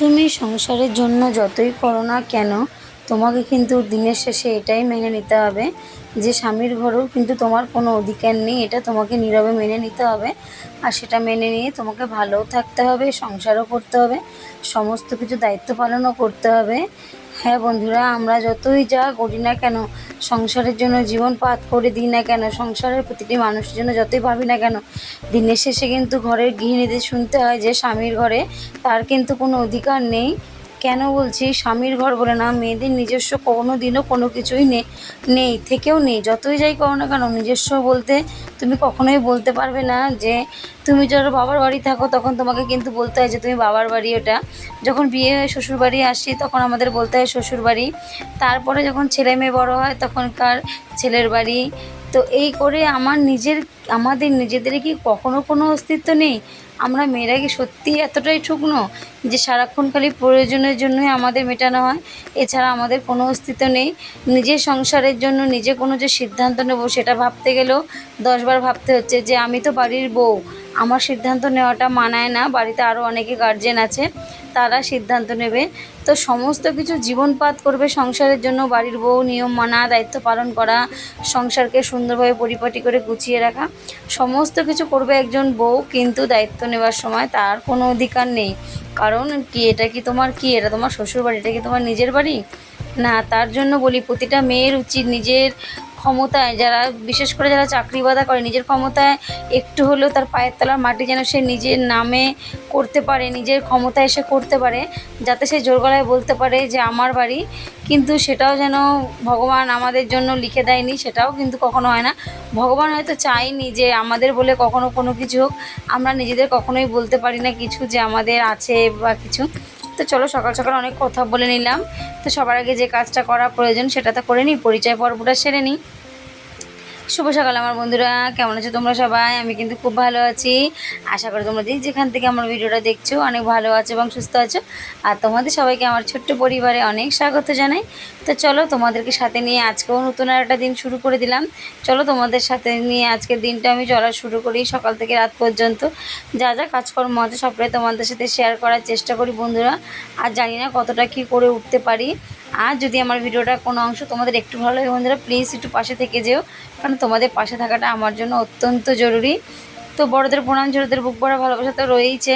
তুমি সংসারের জন্য যতই করো না কেন, তোমাকে কিন্তু দিনের শেষে এটাই মেনে নিতে হবে যে স্বামীর ঘরেও কিন্তু তোমার কোনো অধিকার নেই, এটা তোমাকে নীরবে মেনে নিতে হবে। আর সেটা মেনে নিয়ে তোমাকে ভালোও থাকতে হবে, সংসারও করতে হবে, সমস্ত কিছু দায়িত্ব পালনও করতে হবে। হ্যাঁ বন্ধুরা, আমরা যতই যা করি না কেন, সংসারের জন্য জীবন পাত করে দিই না কেন, সংসারের প্রতিটি মানুষের জন্য যতই ভাবি না কেন, দিনের শেষে কিন্তু ঘরের গৃহিণীদের শুনতে হয় যে স্বামীর ঘরে, তার কিন্তু কোনো অধিকার নেই। কেন বলছি? স্বামীর ঘর বলে না, মেয়েদের নিজস্ব কোনো দিনও কোনো কিছুই নেই নেই, থেকেও নেই। যতই যাই করো না কেন, নিজস্ব বলতে তুমি কখনোই বলতে পারবে না যে, তুমি যারা বাবার বাড়ি থাকো তখন তোমাকে কিন্তু বলতে হয় যে, তুমি বাবার বাড়ি ওটা। যখন বিয়ে হয়ে শ্বশুর বাড়ি আসি তখন আমাদের বলতে হয় শ্বশুর বাড়ি তারপরে যখন ছেলে মেয়ে বড় হয় তখনকার ছেলের বাড়ি। তো এই করে আমার নিজের, আমাদের নিজেদের কি কখনো কোনো অস্তিত্ব নেই? আমরা মেয়েরা কি সত্যিই এতটাই ঠুকনো যে সারাক্ষণ খালি প্রয়োজনের জন্যই আমাদের মেটানো হয়? এছাড়া আমাদের কোনো অস্তিত্ব নেই। নিজের সংসারের জন্য নিজে কোনো যে সিদ্ধান্ত নেব সেটা ভাবতে গেলেও দশবার ভাবতে হচ্ছে যে, আমি তো বাড়ির বউ আমার সিদ্ধান্ত নেওয়াটা মানায় না, বাড়িতে আরও অনেকে গার্জেন আছে, তারা সিদ্ধান্ত নেবে। তো সমস্ত কিছু জীবনপাত করবে সংসারের জন্য, বাড়ির বউ নিয়ম মানা, দায়িত্ব পালন করা, সংসারকে সুন্দরভাবে পরিপাটি করে গুছিয়ে রাখা, সমস্ত কিছু করবে একজন বউ, কিন্তু দায়িত্ব নেওয়ার সময় তার কোনো অধিকার নেই। কারণ কি, এটা কি তোমার কি? এটা তোমার শ্বশুর বাড়ি এটা কি তোমার নিজের বাড়ি? না, তার জন্য বলি, প্রতিটা মেয়ের উচিত নিজের ক্ষমতায়, যারা বিশেষ করে যারা চাকরি বাদা করে, নিজের ক্ষমতায় একটু হলেও তার পায়ের তলার মাটি যেন সে নিজের নামে করতে পারে, নিজের ক্ষমতায় এসে করতে পারে, যাতে সে জোর গলায় বলতে পারে যে আমার বাড়ি। কিন্তু সেটাও যেন ভগবান আমাদের জন্য লিখে দেয়নি, সেটাও কিন্তু কখনো হয় না। ভগবান হয়তো চায়নি যে আমাদের বলে কখনো কোনো কিছু হোক, আমরা নিজেদের কখনোই বলতে পারি না কিছু যে আমাদের আছে বা কিছু। তো চলো সকাল সকাল অনেক কথা বলে নিলাম। তো সবার আগে যে কাজটা করা প্রয়োজন সেটা তো করে নিই, পরিচয় পর্বটা সেরে নিই। শুভ সকাল আমার বন্ধুরা। কেমন আছো তোমরা সবাই? আমি কিন্তু খুব ভালো আছি। আশা করি তোমরা যেখান থেকে আমার ভিডিওটা দেখছ, অনেক ভালো আছো এবং সুস্থ আছো। আর তোমাদের সবাইকে আমার ছোট্ট পরিবারে অনেক স্বাগত জানাই। তো চলো তোমাদেরকে সাথে নিয়ে আজকেও নতুন একটা দিন শুরু করে দিলাম। চলো তোমাদের সাথে নিয়ে আজকের দিনটা আমি চলা শুরু করি সকাল থেকে রাত পর্যন্ত। যা যা কাজকর্ম আছে সবটাই তোমাদের সাথে শেয়ার করার চেষ্টা করি বন্ধুরা। আর জানি না কতটা কি করে উঠতে পারি। আর যদি আমার ভিডিওটা কোনো অংশ তোমাদের একটু ভালো লাগে বন্ধুরা প্লিজ একটু পাশে থেকে যেও, কারণ তোমাদের পাশে থাকাটা আমার জন্য অত্যন্ত জরুরি। তো বড়দের প্রণাম, ছোটোদের বুক ভরা ভালোবাসা তো রয়েইছে।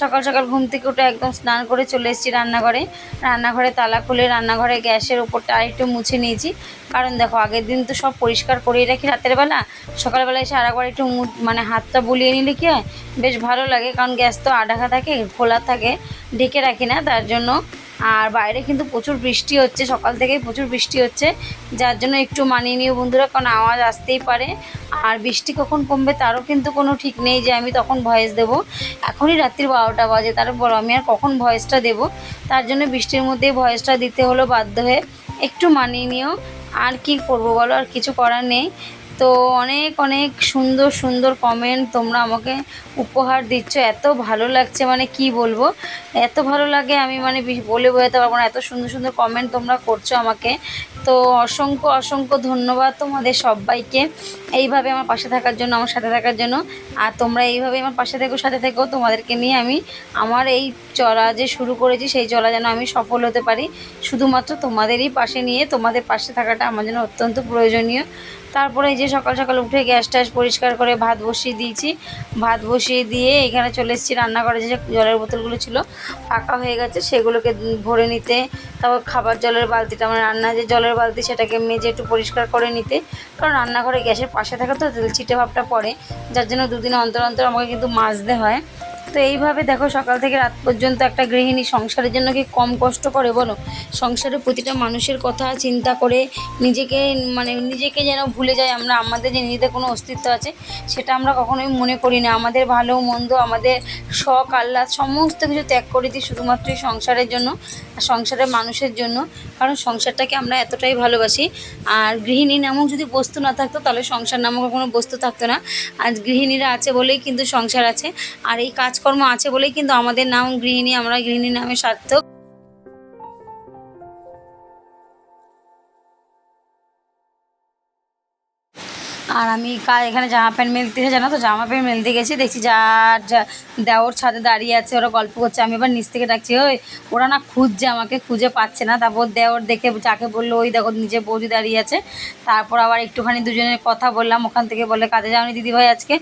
সকাল সকাল ঘুম থেকে উঠে একদম স্নান করে চলে এসেছি রান্নাঘরে। রান্নাঘরে তালা খুলে রান্নাঘরে গ্যাসের ওপরটা আরেকটু মুছে নিয়েছি। কারণ দেখো, আগের দিন তো সব পরিষ্কার করেই রাখি রাতের বেলা। সকালবেলা এসে আরেকবার একটু মানে হাতটা বুলিয়ে নিলে কি হয়? বেশ ভালো লাগে, কারণ গ্যাস তো আঢাকা থাকে, খোলা থাকে, ঢেকে রাখি না, তার জন্য আর বাইরে কিন্তু প্রচুর বৃষ্টি হচ্ছে, সকাল থেকেই প্রচুর বৃষ্টি হচ্ছে। যার জন্য একটু মানিয়ে নিও বন্ধুরা, কারণ আওয়াজ আসতেই পারে। আর বৃষ্টি কখন কমবে তারও কিন্তু কোনো ঠিক নেই যে আমি তখন ভয়েস দেব। এখনই রাত্রির বারোটা বাজে, তারপর আমি আর কখন ভয়েসটা দেব? তার জন্য বৃষ্টির মধ্যেই ভয়েসটা দিতে হলো বাধ্য হয়ে। একটু মানিয়ে নিও। আর কি করব বলো, আর কিছু করার নেই। তো অনেক অনেক সুন্দর সুন্দর কমেন্ট তোমরা আমাকে উপহার দিচ্ছ। এত ভালো লাগছে মানে কি বলব? এত ভালো লাগে, আমি মানে বলে বোঝাতে পারব না। এত সুন্দর সুন্দর কমেন্ট তোমরা করছ আমাকে। তো অসংখ্য অসংখ্য ধন্যবাদ তোমাদের সবাইকে এইভাবে আমার পাশে থাকার জন্য, আমার সাথে থাকার জন্য। আর তোমরা এইভাবে আমার পাশে থেকো, সাথে থেকো, তোমাদেরকে নিয়ে আমি আমার এই চলা যে শুরু করেছি, সেই চলা যেন আমি সফল হতে পারি। শুধুমাত্র তোমাদেরই পাশে নিয়ে, তোমাদের পাশে থাকাটা আমার জন্য অত্যন্ত প্রয়োজনীয়। তারপরে এই যে সকাল সকাল উঠে গ্যাস ট্যাস পরিষ্কার করে ভাত বসিয়ে দিয়েছি। ভাত বসিয়ে দিয়ে এখানে চলে এসেছি রান্নাঘরে, যে জলের বোতলগুলো ছিল ফাঁকা হয়ে গেছে, সেগুলোকে ভরে নিতে, তারপর খাবার জলের বালতিটা মানে রান্না যে জলের বালতি, সেটাকে মেজে একটু পরিষ্কার করে নিতে। কারণ রান্নাঘরে গ্যাসের পাশে থাকা তো তেল ছিটে ভাবটা পড়ে, যার জন্য দুদিন অন্তর অন্তর আমাকে কিন্তু মাজতে হয়। তো এইভাবে দেখো সকাল থেকে রাত পর্যন্ত একটা গৃহিণী সংসারের জন্য কি কম কষ্ট করে বলো? সংসারে প্রতিটা মানুষের কথা চিন্তা করে নিজেকে মানে নিজেকে যেন ভুলে যায়। আমরা আমাদের যে নিজেদের কোনো অস্তিত্ব আছে, সেটা আমরা কখনোই মনে করি না। আমাদের ভালো, মন্দ, আমাদের শখ, আহ্লাদ সমস্ত কিছু ত্যাগ করে দিই শুধুমাত্র সংসারের জন্য আর সংসারের মানুষের জন্য। কারণ সংসারটাকে আমরা এতটাই ভালোবাসি। আর গৃহিণী নামক যদি বস্তু না থাকতো, তাহলে সংসার নামক কোনো বস্তু থাকতো না। আজ গৃহিণীরা আছে বলেই কিন্তু সংসার আছে। আর এই কাজকর্ম আছে বলেই কিন্তু আমাদের নাম গৃহিণী আমরা গৃহিণী নামে সার্থক। আর আমি কাজ এখানে জামা প্যান্ট মেলতে জানো তো? জামা প্যান্ট মেলতে গেছি, দেখছি যার যা, দেওর ছাদে দাঁড়িয়ে আছে, ওরা গল্প করছে। আমি এবার নিচ থেকে ডাকছি, ওই, ওরা না খুঁজছে আমাকে, খুঁজে পাচ্ছে না। তারপর দেওর দেখে যাকে বলল, ওই দেখো নিজে বৌদি দাঁড়িয়ে আছে। তারপর আবার একটুখানি দুজনের কথা বললাম, ওখান থেকে বলে কাজে যাওনি দিদিভাই আজকে?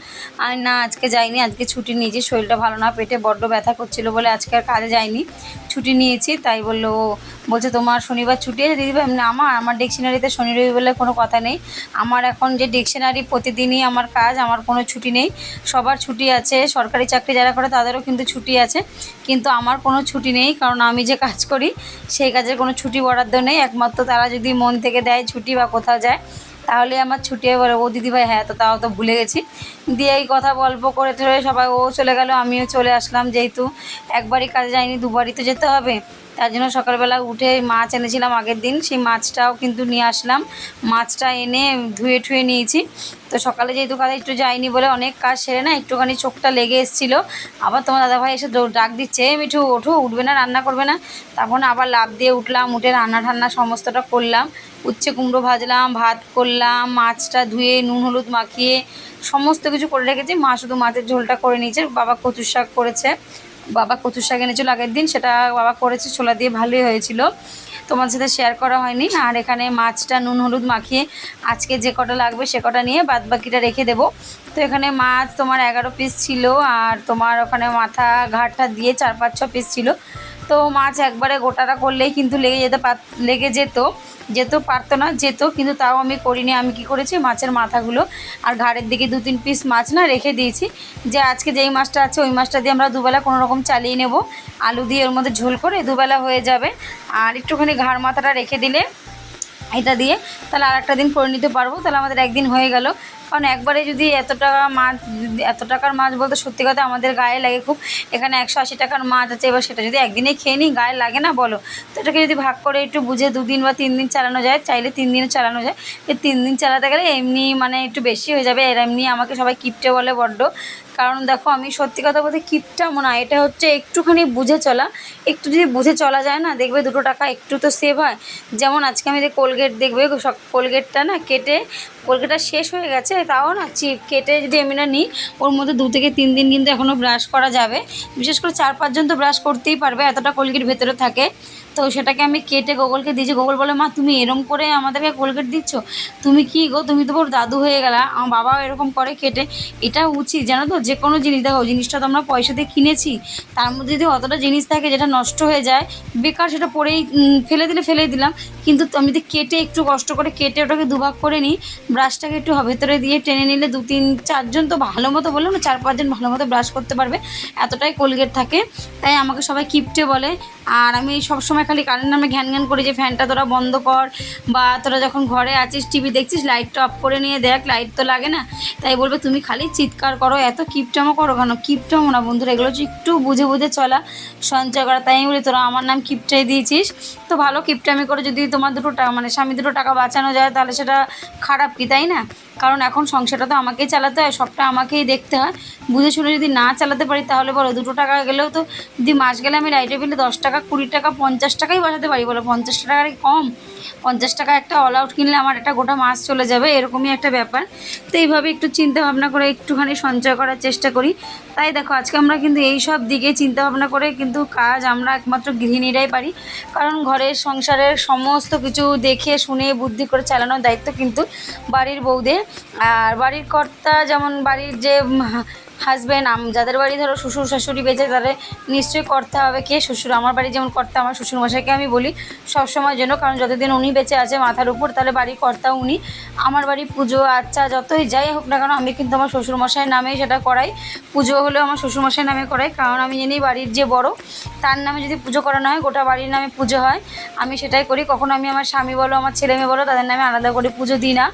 আমি না, আজকে যাইনি, আজকে ছুটি নিয়েছি, শরীরটা ভালো না, পেটে বড্ড ব্যথা করছিল বলে আজকে আর কাজে যাইনি। ছুটি নিয়েছি, তাই বলল বলছে তোমার শনিবার ছুটি আছে দিদিভাই বললাম, আমার আমার ডিকশনারিতে শনি রবি বলে কোনো কথা নেই। আমার এখন যে ডিকশনারি প্রতিদিনই আমার কাজ আমার কোনো ছুটি নেই। সবার ছুটি আছে সরকারি চাকরি যারা করে তাদেরও কিন্তু ছুটি আছে। কিন্তু আমার কোনো ছুটি নেই কারণ আমি যে কাজ করি সেই কাজের কোনো ছুটি বরাদ্দ নেই। একমাত্র তারা যদি মন থেকে দেয় ছুটি বা কোথাও যায় তাহলে আমার ছুটি হয়ে বলে ও দিদিভাই হ্যাঁ তো তাও তো ভুলে গেছি। দিয়ে এই কথা গল্প করে টরে সবাই ও চলে গেল আমিও চলে আসলাম যেহেতু একবারই কাজে যাইনি দুবারই তো যেতে হবে। তার জন্য সকালবেলা উঠে মাছ এনেছিলাম আগের দিন, সেই মাছটাও কিন্তু নিয়ে আসলাম। মাছটা এনে ধুয়ে ঠুয়ে নিয়েছি। তো সকালে যেহেতু কাজে, একটু যাইনি বলে অনেক কাজ সেরে না, একটুখানি চোখটা লেগে এসেছিল। আবার তোমার দাদাভাই এসে ডাক দিচ্ছে "এই মিঠু, ওঠো, উঠবে না, রান্না করবে না। তখন আবার লাভ দিয়ে উঠলাম, উঠে রান্না ঠান্না সমস্তটা করলাম। উচ্ছে কুমড়ো ভাজলাম, ভাত করলাম, মাছটা ধুয়ে, নুন, হলুদ মাখিয়ে সমস্ত কিছু করে রেখেছি। মা শুধু মাছের ঝোলটা করে নিয়েছে, বাবা কচুর শাক করেছে। বাবা কচু শাক এনেছিল আগের দিন, সেটা বাবা করেছে, ছোলা দিয়ে ভালোই হয়েছিল। তোমার সাথে শেয়ার করা হয়নি। আর এখানে মাছটা নুন হলুদ মাখিয়ে আজকে যে কটা লাগবে সে কটা নিয়ে বাদ বাকিটা রেখে দেবো। তো এখানে মাছ তোমার এগারো পিস ছিল, আর তোমার ওখানে মাথা ঘাটটা দিয়ে চার পাঁচ ছ পিস ছিল। তো মাছ একবারে গোটাটা করলেই কিন্তু লেগে যেতে পার, লেগে যেত। যেত পারতো না, যেত, কিন্তু তাও আমি করিনি। আমি কি করেছি? মাছের মাথাগুলো আর ঘাড়ের দিকে দু তিন পিস মাছ না রেখে দিয়েছি। যে আজকে যেই মাছটা আছে, ওই মাছটা দিয়ে আমরা দুবেলা কোনো রকম চালিয়ে নেব। আলু দিয়ে ওর মধ্যে ঝোল করে দুবেলা হয়ে যাবে। আর একটুখানি ঘাড় মাথাটা রেখে দিলে, এটা দিয়ে তাহলে আর একটা দিন করে নিতে পারব। তাহলে আমাদের একদিন হয়ে গেল। কারণ একবারে যদি এত টাকা মাছ এত টাকার মাছ বলতে সত্যি কথা আমাদের গায়ে লাগে খুব, এখানে একশো আশি টাকার মাছ আছে, এবার সেটা যদি একদিনে খেয়ে নিই, গায়ে লাগে না বলো? তো এটাকে যদি ভাগ করে একটু বুঝে দুদিন বা তিন দিন চালানো যায়, চাইলে তিন দিনও চালানো যায়। এই তিন দিন চালাতে গেলে এমনি মানে একটু বেশি হয়ে যাবে, এর এমনি আমাকে সবাই কিপটে বলে বড্ড। কারণ দেখো, আমি সত্যি কথা বলতে কিপটা মনে হয়, এটা হচ্ছে একটুখানি বুঝে চলা। একটু যদি বুঝে চলা যায় না, দেখবে দুটো টাকা একটু তো সেভ হয়। যেমন আজকে আমি যে কোলগেট দেখবে কোলগেটটা না কেটে কোলগেটটা শেষ হয়ে গেছে, তাও না কেটে যদি আমি না নিই, ওর মধ্যে দু থেকে তিন দিন কিন্তু এখনও ব্রাশ করা যাবে। বিশেষ করে চার পাঁচজন তো ব্রাশ করতেই পারবে, এতটা কোলগেট ভেতরে থাকে। তো সেটাকে আমি কেটে গোগলকে দিয়েছি গোগল বলে, মা, তুমি এরম করে আমাদেরকে কোলগেট দিচ্ছ? তুমি কি গো? তুমি তো বড় দাদু হয়ে গেলা, আমার বাবাও এরকম করে কেটে। এটা উচিত, জানো তো, যে কোনো জিনিস দেখো, জিনিসটা তো আমরা পয়সা দিয়ে কিনেছি, তার মধ্যে যদি অতটা জিনিস থাকে যেটা নষ্ট হয়ে যায়, বেকার সেটা পরেই ফেলে দিলে ফেলে দিলাম, কিন্তু আমি যদি কেটে একটু কষ্ট করে কেটে ওটাকে দুভাগ করে নিই ব্রাশটাকে একটু ভেতরে দিয়ে টেনে নিলে দু তিন, চারজন তো ভালো মতো বললাম না, চার পাঁচজন ভালো মতো ব্রাশ করতে পারবে। এতটাই কোলগেট থাকে। তাই আমাকে সবাই কিপটে বলে। আর আমি সবসময় খালি কারেন্ট নামে ঘ্যান ঘ্যান করি যে, ফ্যানটা তোরা বন্ধ কর বা তোরা যখন ঘরে আছিস টিভি দেখছিস লাইটটা অফ করে নিয়ে দেখ লাইট তো লাগে না। তাই বলবে, তুমি খালি চিৎকার করো, এত কিপটামো করো কেন? কিপটামো না বন্ধুরা, এগুলো হচ্ছে একটু বুঝে বুঝে চলা, সঞ্চয় করা। তাই বলি, তোরা আমার নাম কিপটাই দিয়েছিস? তো ভালো কিপটামি করে যদি তোমার দুটো টাকা মানে স্বামী দুটো টাকা বাঁচানো যায়, তাহলে সেটা খারাপ কি, তাই না? কারণ এখন সংসারটা তো আমাকেই চালাতে হয়, সবটা আমাকেই দেখতে হয়। বুঝে শুনে যদি না চালাতে পারি, তাহলে বলো, দুটো টাকা গেলেও তো যদি মাস গেলে আমি লাইটে বিলে দশ টাকা, কুড়ি টাকা, পঞ্চাশ টাকাই বাঁচাতে পারি, বলো, পঞ্চাশ টাকার কম? পঞ্চাশ টাকা একটা অল আউট কিনলে আমার একটা গোটা মাস চলে যাবে, এরকমই একটা ব্যাপার। তো এইভাবে একটু চিন্তা ভাবনা করে একটুখানি সঞ্চয় করার চেষ্টা করি। তাই দেখো, আজকে আমরা কিন্তু এই সব দিকে চিন্তা ভাবনা করে কিন্তু কাজ আমরা একমাত্র গৃহিণীরাই পারি। কারণ ঘরের সংসারের সমস্ত কিছু দেখে, শুনে, বুদ্ধি করে চালানোর দায়িত্ব কিন্তু বাড়ির বৌদের আর বাড়ির কর্তা যেমন বাড়ির যে হাজব্যান্ড যাদের বাড়ি ধরো শ্বশুর শাশুড়ি বেঁচে, তাদের নিশ্চয়ই করতে হবে। কে শ্বশুর? আমার বাড়ি যেমন কর্তা, আমার শ্বশুর মশাইকে আমি বলি সব সময় জন্য কারণ যতদিন উনি বেঁচে আছে মাথার উপর, তাহলে বাড়ির কর্তা উনি। আমার বাড়ি পুজো আচ্ছা যতই যাই হোক না কেন, আমি কিন্তু আমার শ্বশুর মশাইয়ের নামেই সেটা করাই। পুজো হলেও আমার শ্বশুর মশাইয়ের নামে করাই, কারণ আমি জানি বাড়ির যে বড়, তার নামে যদি পুজো করানো হয়, গোটা বাড়ির নামে পুজো হয়। আমি সেটাই করি, কখনো আমি আমার স্বামী বলো, আমার ছেলে মেয়ে বলো, তাদের নামে আলাদা করে পুজো দিই না।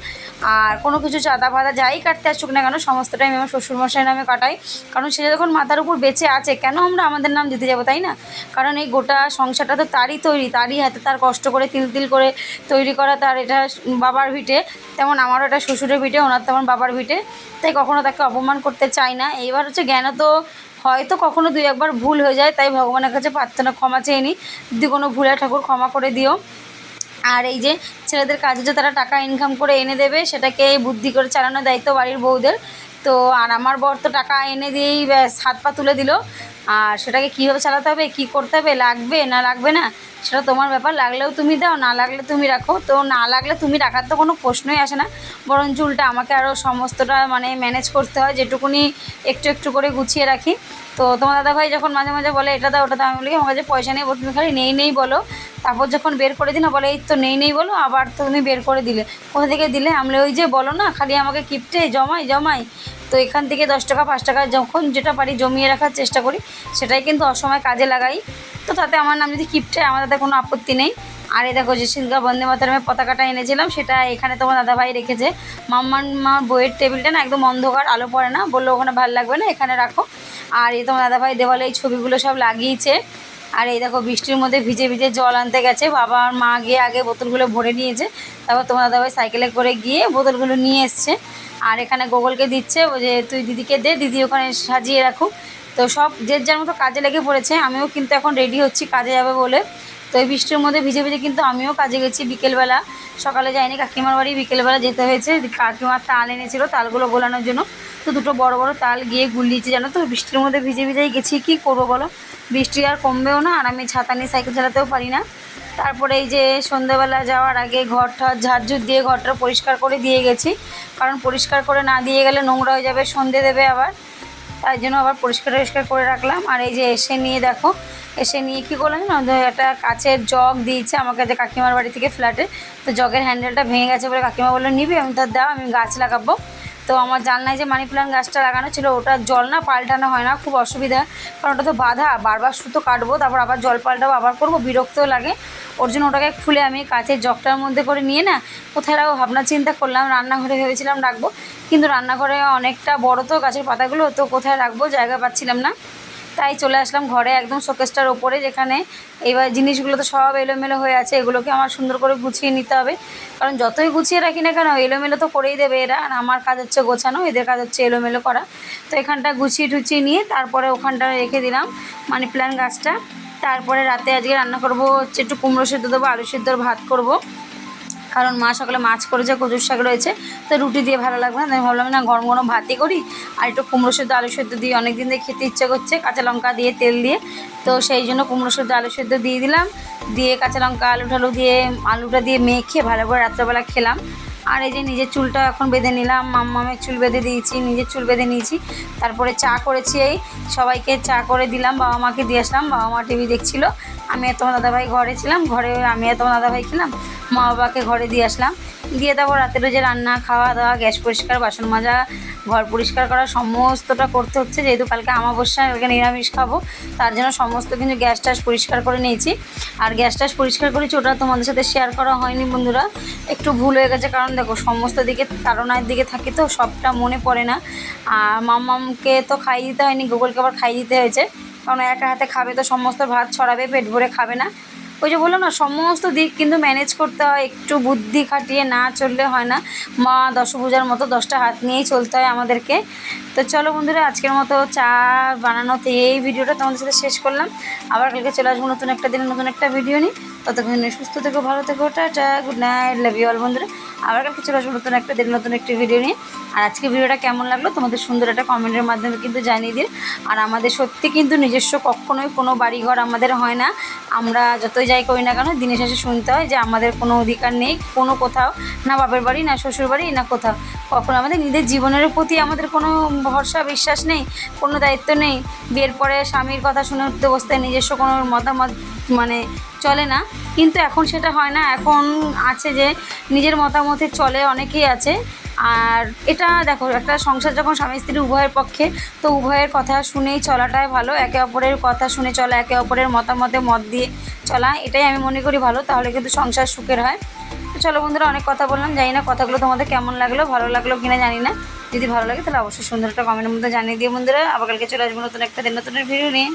আর কোনো কিছু চাঁদা ফাঁদা যাই কাটতে আসুক না কেন, সমস্তটাই আমি আমার শ্বশুরমশাই নামে কাটাই। কারণ সে যখন মাথার উপর বেঁচে আছে, কেন আমরা আমাদের নাম দিতে যাব, তাই না? কারণ এই গোটা সংসারটা তো তারই তৈরি, তারই হাতে, তার কষ্ট করে তিল তিল করে তৈরি করা, তার এটা বাবার ভিটে, তেমন আমারও এটা শ্বশুরের ভিটে, ওনার তেমন বাবার ভিটে। তাই কখনো তাকে অপমান করতে চাই না। এইবার হচ্ছে জ্ঞান তো হয়তো কখনো দুই একবার ভুল হয়ে যায়, তাই ভগবানের কাছে প্রার্থনা, ক্ষমা চেয়ে নিই যদি কোনো ভুলে ঠাকুর, ক্ষমা করে দিও। আর এই যে ছেলেদের কাজে যে তারা টাকা ইনকাম করে এনে দেবে, সেটাকে বুদ্ধি করে চালানোর দায়িত্ব বাড়ির বউদের। তো আর আমার বর তো টাকা এনে দিয়েই হাত পা তুলে দিল। আর সেটাকে কীভাবে চালাতে হবে, কী করতে হবে, লাগবে, না লাগবে না, সেটা তোমার ব্যাপার। লাগলেও তুমি দাও, না লাগলে তুমি রাখো। তো না লাগলে তুমি রাখার তো কোনো প্রশ্নই আসে না। বরঞ্চ উল্টা আমাকে আরও সমস্তটা মানে ম্যানেজ করতে হয়, যেটুকুনি একটু একটু করে গুছিয়ে রাখি। তো তোমার দাদাভাই যখন মাঝে মাঝে বলে এটা দাও ওটা দাও আমি বলি আমার কাছে পয়সা নেই তুমি খালি নেই নেই বলো। তারপর যখন বের করে দিই না বলে এই তো নেই নেই বলো আবার তো তুমি বের করে দিলে। কোথা থেকে দিলে? আমি বলি, ওই যে বলো না খালি আমাকে কিপটে জমাই জমাই। তো এখান থেকে দশ টাকা পাঁচ টাকা যখন যেটা পারি জমিয়ে রাখার চেষ্টা করি সেটাই কিন্তু অসময় কাজে লাগাই। তো তাতে আমার নাম যদি কিপটে আমার তাতে কোনো আপত্তি নেই। আর এই দেখো যে শিলকা বন্দে মাতারামের পতাকাটা এনেছিলাম, সেটা এখানে তোমার দাদাভাই রেখেছে। মাম্মার মার বইয়ের টেবিলটা না একদম অন্ধকার, আলো পড়ে না, বলল ওখানে ভালো লাগবে না, এখানে রাখো। আর এই তোমার দাদাভাই দেওয়ালে এই ছবিগুলো সব লাগিয়েছে। আর এই দেখো বৃষ্টির মধ্যে ভিজে ভিজে জল আনতে গেছে, বাবা আর মা গিয়ে আগে বোতলগুলো ভরে নিয়েছে, তারপর তোমার দাদাভাই সাইকেলে করে গিয়ে বোতলগুলো নিয়ে এসছে। আর এখানে গোগলকে দিচ্ছে যে তুই দিদিকে দে, দিদি ওখানে সাজিয়ে রাখুক। তো সব যে যার মতো কাজে লেগে পড়েছে, আমিও কিন্তু এখন রেডি হচ্ছি, কাজে যাবে বলে। তো এই বৃষ্টির মধ্যে ভিজে ভিজে কিন্তু আমিও কাজে গেছি বিকেলবেলা। সকালে যাইনি, কাকিমার বাড়ি বিকেলবেলা যেতে হয়েছে। কাকিমার তাল এনেছিল তালগুলো গোলানোর জন্য। তো দুটো বড় বড় তাল গিয়ে গুলিয়েছি জানো তো? বৃষ্টির মধ্যে ভিজে ভিজেই গেছি। কি করব বলো? বৃষ্টি আর কমবেও না, আর আমি ছাতা নিয়ে সাইকেল চালাতেও পারি না। তারপরে এই যে সন্ধ্যাবেলা যাওয়ার আগে ঘরটা ঝাড়ঝুট দিয়ে ঘরটা পরিষ্কার করে দিয়ে গেছি। কারণ পরিষ্কার করে না দিয়ে গেলে নোংরা হয়ে যাবে, সন্ধে দেবে আবার। তাই জন্য আবার পরিষ্কার টরিষ্কার করে রাখলাম। আর এই যে এসে নিয়ে দেখো, এসে নিয়ে কী করলাম একটা কাচের জগ দিয়েছে আমাকে যে কাকিমার বাড়ি থেকে ফ্ল্যাটে তো জগের হ্যান্ডেলটা ভেঙে গেছে বলে কাকিমা বলল, নিবি? আমি তো দাও, আমি গাছ লাগাবো। তো আমার জানলায় যে মানি প্লান্ট গাছটা লাগানো ছিল, ওটা জল না, পাল্টানো হয় না, খুব অসুবিধা। কারণ ওটা তো বাধা, বারবার সুতো কাটবো, তারপর আবার জল পাল্টাবো, আবার করব, বিরক্তও লাগে। ওর জন্য ওটাকে খুলে আমি কাঁচের জগটার মধ্যে করে নিয়ে না, কোথায় রাখব ভাবনা চিন্তা করলাম, রান্নাঘরে ভেবেছিলাম রাখব। কিন্তু রান্নাঘরে অনেকটা বড় তো গাছের পাতাগুলো, তো কোথায় রাখব জায়গা পাচ্ছিলাম না। তাই চলে আসলাম ঘরে একদম শোকেসটার ওপরে, যেখানে এবার জিনিসগুলো তো সব এলোমেলো হয়ে আছে, এগুলোকে আমার সুন্দর করে গুছিয়ে নিতে হবে। কারণ যতই গুছিয়ে রাখি না কেন, এলোমেলো তো করেই দেবে এরা, আর আমার কাজ হচ্ছে গোছানো, এদের কাজ হচ্ছে এলোমেলো করা। তো এখানটা গুছিয়ে টুচিয়ে নিয়ে তারপরে ওখানটা রেখে দিলাম মানি প্ল্যান্ট গাছটা। তারপরে রাতে আজকে রান্না করব হচ্ছে একটু কুমড়ো সেদ্ধ দেবো, আলু সেদ্ধর ভাত করব। কারণ মা সকালে মাছ করেছে কচুর শাক রয়েছে, তো রুটি দিয়ে ভালো লাগবে না। আমি ভাবলাম, না, গরম গরম ভাতই করি। আর একটু কুমড়ো সেদ্ধ, আলু সেদ্ধ দিয়ে অনেক দিন দিয়ে খেতে ইচ্ছে করছে, কাঁচা লঙ্কা দিয়ে, তেল দিয়ে। তো সেই জন্য কুমড়ো সেদ্ধ, আলু সেদ্ধ দিয়ে দিলাম। দিয়ে কাঁচা লঙ্কা, আলু ঠালু দিয়ে, আলুটা দিয়ে মেখে ভালো করে রাত্রেবেলা খেলাম। আর এই যে নিজের চুলটা এখন বেঁধে নিলাম, মাম্মামের চুল বেঁধে দিয়েছি, নিজের চুল বেঁধে নিয়েছি। তারপরে চা করেছি এই, সবাইকে চা করে দিলাম, বাবা মাকে দিয়ে আসলাম, বাবা মা টিভি দেখছিল। আমি আর তোমার দাদাভাই ঘরে ছিলাম, ঘরে আমি আর তোমার দাদাভাই খেলাম, মা বাবাকে ঘরে দিয়ে আসলাম। দিয়ে তারপর রাতের যে রান্না, খাওয়া দাওয়া, গ্যাস পরিষ্কার, বাসন মাজা, ঘর পরিষ্কার করা, সমস্তটা করতে হচ্ছে। যেহেতু কালকে আমাবস্যা কালকে নিরামিষ খাব, তার জন্য সমস্ত কিন্তু গ্যাস টাস পরিষ্কার করে নিয়েছি। আর গ্যাস ট্যাস পরিষ্কার করেছি, ওটা তোমাদের সাথে শেয়ার করা হয়নি বন্ধুরা। একটু ভুল হয়ে গেছে, কারণ দেখো সমস্ত দিকে তাড়নার দিকে থাকি তো, সবটা মনে পড়ে না। আর মামামকে তো খাইয়ে দিতে হয়নি, গুগলকে আবার খাইয়ে দিতে হয়েছে। কারণ একা হাতে খাবে তো, সমস্ত ভাত ছড়াবে, পেট ভরে খাবে না। ওই যে বললাম না, সমস্ত দিক কিন্তু ম্যানেজ করতে হয়, একটু বুদ্ধি খাটিয়ে না চললে হয় না। মা দশভূজার মতো দশটা হাত নিয়েই চলতে হয় আমাদেরকে। তো চলো বন্ধুরা, আজকের মতো চা বানানোতে এই ভিডিওটা তোমাদের সাথে শেষ করলাম। আবার কালকে চলে আসব নতুন একটা দিনে, নতুন একটা ভিডিও নিয়ে। ততক্ষণ সুস্থ থেকো, ভালো থেকো, tata good night love you all বন্ধুরা। আবার কালকে চলে আসব নতুন একটা দিন, নতুন একটি ভিডিও নিয়ে। আর আজকে ভিডিওটা কেমন লাগল তোমাদের সুন্দর একটা কমেন্টের মাধ্যমে কিন্তু জানিয়ে দিন। আর আমাদের সত্যি কিন্তু নিজস্ব কখনোই কোনো বাড়িঘর আমাদের হয় না। আমরা যতই যাই করি না কেন, দিনের শেষে শুনতে হয় যে আমাদের কোনো অধিকার নেই, কোনো কোথাও, না বাপের বাড়ি, না শ্বশুর বাড়ি, না কোথাও। কখনো আমাদের নিজের জীবনের প্রতি আমাদের কোনো ভরসা, বিশ্বাস নেই, কোনো দায়িত্ব নেই। বিয়ের পরে স্বামীর কথা শুনে উঠতে বসতে নিজস্ব কোনো মতামত মানে চলে না। কিন্তু এখন সেটা হয় না। এখন আছে যে, নিজের মতামতে চলে অনেকেই আছে। আর এটা দেখো, একটা সংসার যখন স্বামী স্ত্রী উভয়ের পক্ষে, তো উভয়ের কথা শুনেই চলাটাই ভালো। একে অপরের কথা শুনে চলা, একে অপরের মতামতে মত দিয়ে চলা, এটাই আমি মনে করি ভালো, তাহলে কিন্তু সংসার সুখের হয়। তো চলো বন্ধুরা, অনেক কথা বললাম, জানি না কথাগুলো তোমাদের কেমন লাগল, ভালো লাগল কিনা জানি না। যদি ভালো লাগে তাহলে অবশ্যই সুন্দর একটা কমেন্টের মধ্যে জানিয়ে দিও বন্ধুরা। আবার কালকে চলে আসব নতুন একটা দিন নতুন ভিডিও নিয়ে।